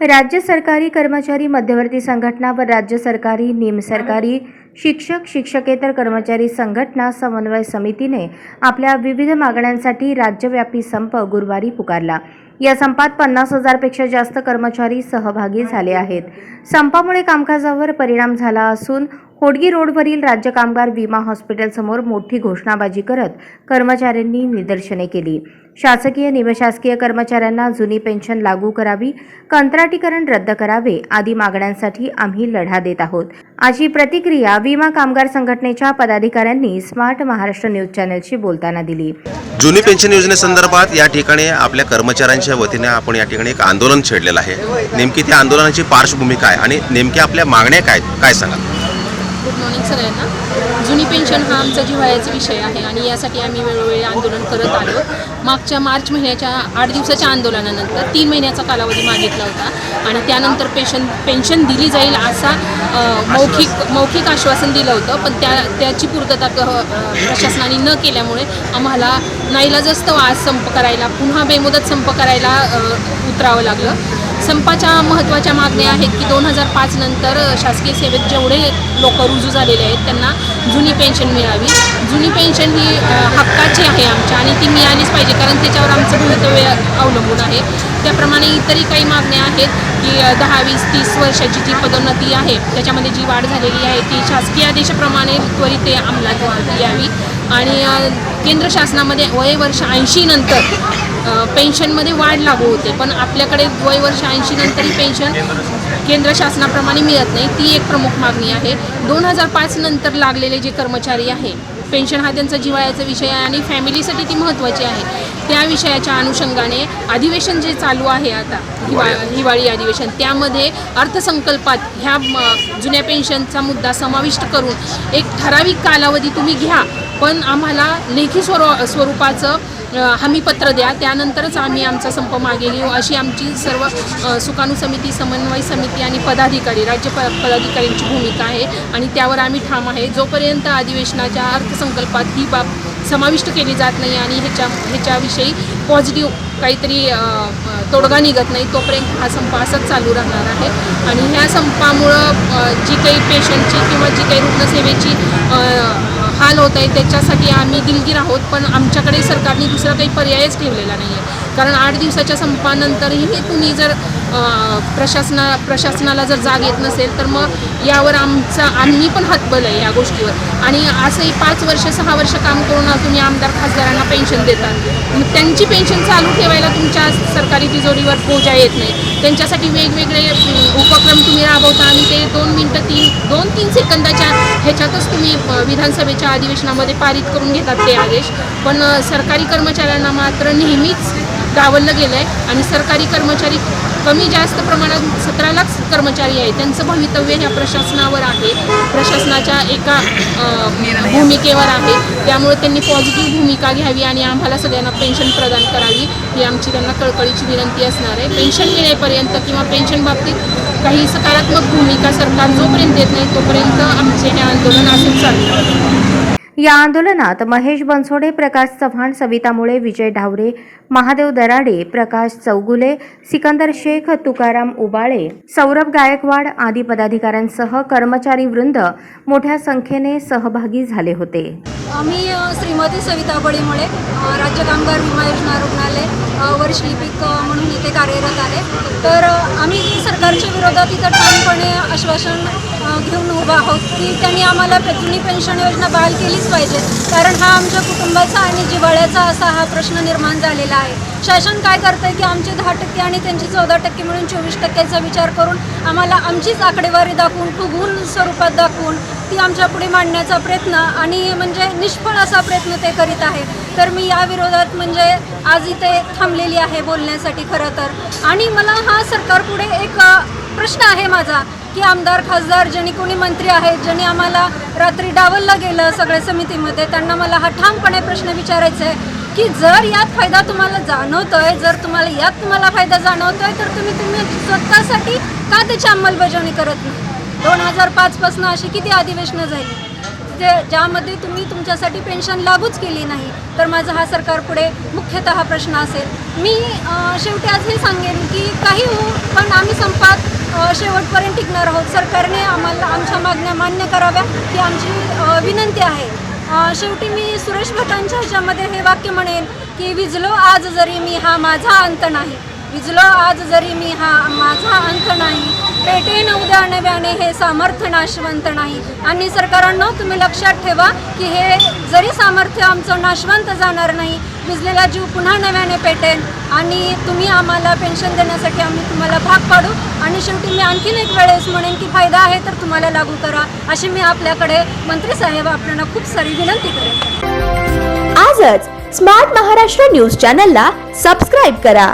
राज्य सरकारी कर्मचारी मध्यवर्ती संघटना व राज्य सरकारी निमसरकारी शिक्षक शिक्षकेतर कर्मचारी संघटना समन्वय समितीने आपल्या विविध मागण्यांसाठी राज्यव्यापी संप गुरुवारी पुकारला. या संपात पन्नास हजारपेक्षा जास्त कर्मचारी सहभागी झाले आहेत. संपामुळे कामकाजावर परिणाम झाला असून होडगी रोडवरील राज्य कामगार विमा हॉस्पिटलसमोर मोठी घोषणाबाजी करत कर्मचाऱ्यांनी निदर्शने केली. शासकीय निमशासकीय कर्मचाऱ्यांना जुनी पेन्शन लागू करावी कंत्राटीकरण रद्द करावे आदी मागण्यांसाठी आम्ही लढा देत आहोत. अशी प्रतिक्रिया विमा कामगार संघटनेच्या पदाधिकाऱ्यांनी स्मार्ट महाराष्ट्र न्यूज चॅनलशी बोलताना दिली. जुनी पेन्शन योजनेसंदर्भात या ठिकाणी आपल्या कर्मचाऱ्यांच्या वतीने आपण या ठिकाणी एक आंदोलन छेडलेलं आहे. नेमकी त्या आंदोलनाची पार्श्वभूमी काय आणि नेमक्या आपल्या मागण्या काय काय सांगा सगळ्यांना जुनी पेन्शन हा आमचा जिव्हाळ्याचा विषय आहे आणि यासाठी आम्ही वेळोवेळी आंदोलन करत आलो. मागच्या मार्च महिन्याच्या आठ दिवसाच्या आंदोलनानंतर तीन महिन्याचा कालावधी मागितला होता आणि त्यानंतर पेन्शन पेन्शन दिली जाईल असा मौखिक मौखिक आश्वासन दिलं होतं. पण त्या त्याची पूर्तता प्रशासनाने न केल्यामुळे आम्हाला नाईलाजस्त आज संप करायला पुन्हा बेमुदत संप करायला उतरावं लागलं. संपाच्या महत्त्वाच्या मागण्या आहेत की दोन हजार पाच नंतर शासकीय सेवेत जेवढे लोक रुजू झालेले आहेत त्यांना जुनी पेन्शन मिळावी. जुनी पेन्शन ही हक्काची आहे आमच्या आणि ती मिळालीच पाहिजे कारण त्याच्यावर आमचं भवितव्य अवलंबून आहे. त्याप्रमाणे इतरही काही मागण्या आहेत की दहा वीस तीस वर्षाची जी पदोन्नती आहे त्याच्यामध्ये जी वाढ झालेली आहे ती शासकीय आदेशाप्रमाणे त्वरित ते अंमलात यावी. आणि केंद्र शासनामध्ये वय वर्ष ऐंशी नंतर पेन्शनमध्ये वाढ लागू होते. पण आपल्याकडे वय वर्ष ऐंशी नंतरही पेन्शन केंद्र शासनाप्रमाणे मिळत नाही ती एक प्रमुख मागणी आहे. दोन हजार पाच नंतर लागलेले जे कर्मचारी आहे पेन्शन हा त्यांचा जिवाळ्याचा विषय आहे आणि फॅमिलीसाठी ती महत्त्वाची आहे. त्या विषयाच्या अनुषंगाने अधिवेशन जे चालू आहे आता हिवा हिवाळी अधिवेशन त्यामध्ये अर्थसंकल्पात ह्या जुन्या पेन्शनचा मुद्दा समाविष्ट करून एक ठराविक कालावधी तुम्ही घ्या पण आम्हाला लेखी स्वरू स्वरूपाचं हमीपत्र द्या त्यानंतरच आम्ही आमचा संप मागे घेऊ अशी आमची सर्व सुकाणू समिती समन्वय समिती आणि पदाधिकारी राज्य प पदाधिकाऱ्यांची भूमिका आहे आणि त्यावर आम्ही ठाम आहे. जोपर्यंत अधिवेशनाच्या अर्थसंकल्पात ही बाब समाविष्ट केली जात नाही आणि ह्याच्या ह्याच्याविषयी पॉझिटिव्ह काहीतरी तोडगा निघत नाही तोपर्यंत हा संप असाच चालू राहणार आहे. आणि ह्या संपामुळं जी काही पेशंटची किंवा जी काही रुग्णसेवेची हाल होत आहे त्याच्यासाठी आम्ही दिलगीर आहोत पण आमच्याकडे सरकारने दुसरा काही पर्यायच ठेवलेला नाही आहे कारण आठ दिवसाच्या संपानंतरही तुम्ही जर प्रशासना प्रशासनाला जर जाग येत नसेल तर मग यावर आमचा आम्ही पण हातबल आहे या गोष्टीवर. आणि असंही पाच वर्ष सहा वर्ष काम करून तुम्ही आमदार खासदारांना पेन्शन देतात. मग त्यांची पेन्शन चालू ठेवायला तुमच्या सरकारी तिजोरीवर बोजा येत नाही. त्यांच्यासाठी वेगवेगळे होता आणि ते दोन मिनटं तीन दोन तीन सेकंदाच्या ह्याच्यातच तुम्ही विधानसभेच्या अधिवेशनामध्ये पारित करून घेतात ते आदेश. पण सरकारी कर्मचाऱ्यांना मात्र नेहमीच डावललं गेलं आहे आणि सरकारी कर्मचारी कमी जास्त प्रमाणात सतरा लाख कर्मचारी आहेत. त्यांचं भवितव्य ह्या प्रशासनावर आहे. प्रशासनाच्या एका भूमिकेवर आहे. त्यामुळे त्यांनी पॉझिटिव्ह भूमिका घ्यावी आणि आम्हाला सगळ्यांना पेन्शन प्रदान करावी ही आमची त्यांना कळकळीची विनंती असणार आहे. पेन्शन मिळेपर्यंत किंवा पेन्शन बाबतीत काही सकारात्मक भूमिका सरकार जोपर्यंत देत नाही तोपर्यंत आमचे हे आंदोलन असेच चालू या आंदोलनात महेश बनसोडे प्रकाश चव्हाण सविता मुळे विजय ढावरे महादेव दराडे प्रकाश चौगुले सिकंदर शेख तुकाराम उबाळे सौरभ गायकवाड आदी पदाधिकाऱ्यांसह कर्मचारी वृंद मोठ्या संख्येने सहभागी झाले होते. आम्ही श्रीमती सविता बळीमुळे राज्य कामगार विमा योजना रुग्णालय वरिष्ठ लिपिक म्हणून इथे कार्यरत आहे. तर आम्ही सरकारच्या विरोधात इथं ठामपणे आश्वासन घेऊन उभं आहोत की त्यांनी आम्हाला पे- जुनी पेन्शन योजना बहाल केलीच पाहिजे. कारण हा आमच्या कुटुंबाचा आणि जिव्हाळ्याचा असा हा प्रश्न निर्माण झालेला आहे. शासन काय करतंय की आमचे दहा टक्के आणि त्यांची चौदा टक्के मिळून चोवीस टक्क्याचा विचार करून आम्हाला आमचीच आकडेवारी दाखवून फुगून स्वरूपात दाखवून ती आमच्या पुढे मांडण्याचा प्रयत्न आणि म्हणजे निष्फळ असा प्रयत्न ते करीत आहे. तर मी या विरोधात म्हणजे आज इथे थांबलेली आहे बोलण्यासाठी खरं तर. आणि मला हा सरकारपुढे एक प्रश्न आहे माझा. की आमदार खासदार ज्यांनी कोणी मंत्री आहेत ज्यांनी आम्हाला रात्री डावललं गेलं सगळ्या समितीमध्ये त्यांना मला हा ठामपणे प्रश्न विचारायचा आहे की जर यात फायदा तुम्हाला जाणवतोय जर तुम्हाला यात तुम्हाला फायदा जाणवतोय तर तुम्ही तुम्ही स्वतःसाठी का त्याची अंमलबजावणी करत नाही? दोन हजार पाचपासून अशी किती अधिवेशनं झाली? जे ज्यामध्ये तुम्ही तुमच्यासाठी पेन्शन लागूच केली नाही तर माझा हा सरकारपुढे मुख्यतः प्रश्न असेल. मी शेवटी आज हे सांगेन की काही हो पण आम्ही संपात शेवटपर्यंत टिकणार आहोत. सरकारने आम्हाला आमच्या मागण्या मान्य कराव्या ही आमची विनंती आहे. शेवटी मी सुरेश भटांच्या ह्याच्यामध्ये हे वाक्य म्हणेन की विजलो आज जरी मी हा माझा अंत नाही. विजलो आज जरी मी हा माझा अंत नाही. पेटेन उद्या नव्याने हे सामर्थ्य नाशवंत नाही. आणि सरकारांना तुम्ही लक्षात ठेवा की हे जरी सामर्थ्य आमचं नाशवंत जाणार नाही भिजलेला जीव पुन्हा नव्याने पेटेन आणि तुम्ही आम्हाला पेन्शन देण्यासाठी आम्ही तुम्हाला भाग पाडू. आणि शेवटी मी आणखीन एक वेळेस म्हणेन की फायदा आहे तर तुम्हाला लागू करा अशी मी आपल्याकडे मंत्री साहेब आपल्याला खूप सारी विनंती करेन. आजच स्मार्ट महाराष्ट्र न्यूज चॅनलला सबस्क्राईब करा.